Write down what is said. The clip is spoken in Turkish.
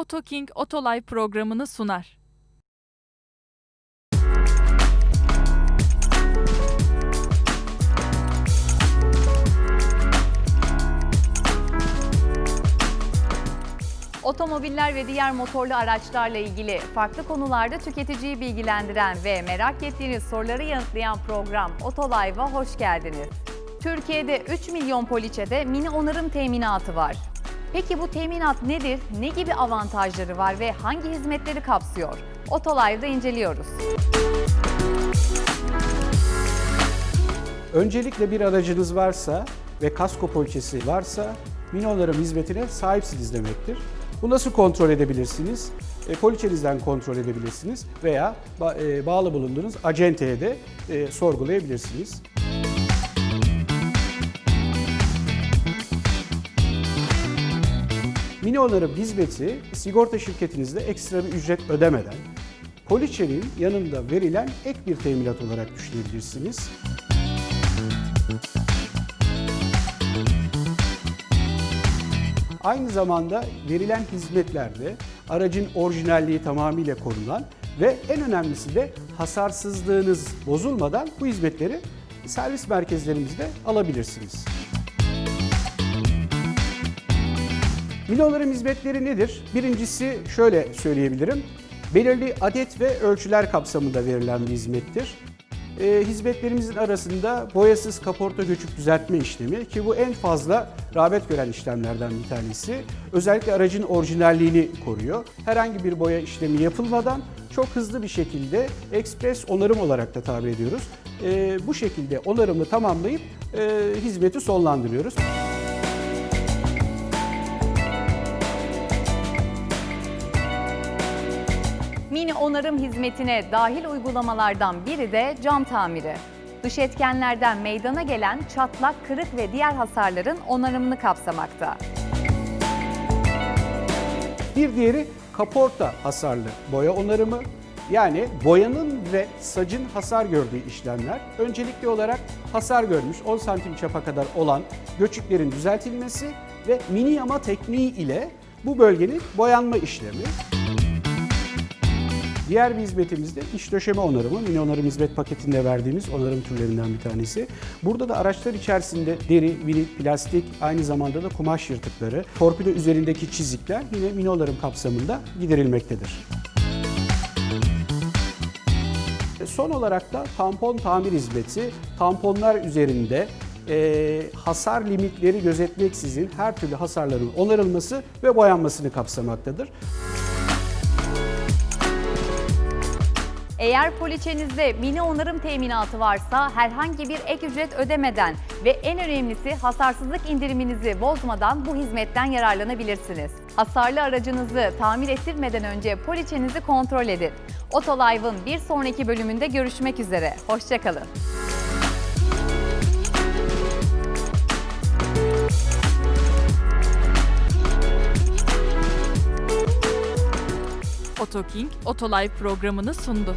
AutoKing Autolive programını sunar. Otomobiller ve diğer motorlu araçlarla ilgili farklı konularda tüketiciyi bilgilendiren ve merak ettiğiniz soruları yanıtlayan program Otolive'a hoş geldiniz. Türkiye'de 3 milyon poliçede mini onarım teminatı var. Peki bu teminat nedir, ne gibi avantajları var ve hangi hizmetleri kapsıyor? Otolive'da inceliyoruz. Öncelikle bir aracınız varsa ve kasko poliçesi varsa mini onarım hizmetine sahipsiniz demektir. Bu nasıl kontrol edebilirsiniz? E, poliçenizden kontrol edebilirsiniz veya ba- e, bağlı bulunduğunuz acenteye de e, sorgulayabilirsiniz. Mini onarım hizmeti sigorta şirketinizde ekstra bir ücret ödemeden poliçenin yanında verilen ek bir teminat olarak düşünebilirsiniz. Aynı zamanda verilen hizmetlerde aracın orijinalliği tamamıyla korunan ve en önemlisi de hasarsızlığınız bozulmadan bu hizmetleri servis merkezlerimizde alabilirsiniz. Miloların hizmetleri nedir? Birincisi şöyle söyleyebilirim. Belirli adet ve ölçüler kapsamında verilen bir hizmettir. Ee, hizmetlerimizin arasında boyasız kaporta göçük düzeltme işlemi ki bu en fazla rağbet gören işlemlerden bir tanesi. Özellikle aracın orijinalliğini koruyor. Herhangi bir boya işlemi yapılmadan çok hızlı bir şekilde ekspres onarım olarak da tabir ediyoruz. Ee, bu şekilde onarımı tamamlayıp e, hizmeti sonlandırıyoruz. Mini onarım hizmetine dahil uygulamalardan biri de cam tamiri. Dış etkenlerden meydana gelen çatlak, kırık ve diğer hasarların onarımını kapsamakta. Bir diğeri kaporta hasarlı boya onarımı. Yani boyanın ve sacın hasar gördüğü işlemler. Öncelikli olarak hasar görmüş 10 santim çapa kadar olan göçüklerin düzeltilmesi ve mini yama tekniği ile bu bölgenin boyanma işlemi. Diğer bir hizmetimiz de iç döşeme onarımı. Mini onarım hizmet paketinde verdiğimiz onarım türlerinden bir tanesi. Burada da araçlar içerisinde deri, vinil, plastik, aynı zamanda da kumaş yırtıkları, torpido üzerindeki çizikler yine mini onarım kapsamında giderilmektedir. E, Son olarak da tampon tamir hizmeti, tamponlar üzerinde e, hasar limitleri gözetmeksizin her türlü hasarların onarılması ve boyanmasını kapsamaktadır. Eğer poliçenizde mini onarım teminatı varsa herhangi bir ek ücret ödemeden ve en önemlisi hasarsızlık indiriminizi bozmadan bu hizmetten yararlanabilirsiniz. Hasarlı aracınızı tamir ettirmeden önce poliçenizi kontrol edin. Otolive'ın bir sonraki bölümünde görüşmek üzere. Hoşçakalın. AutoKing Autolive programını sundu.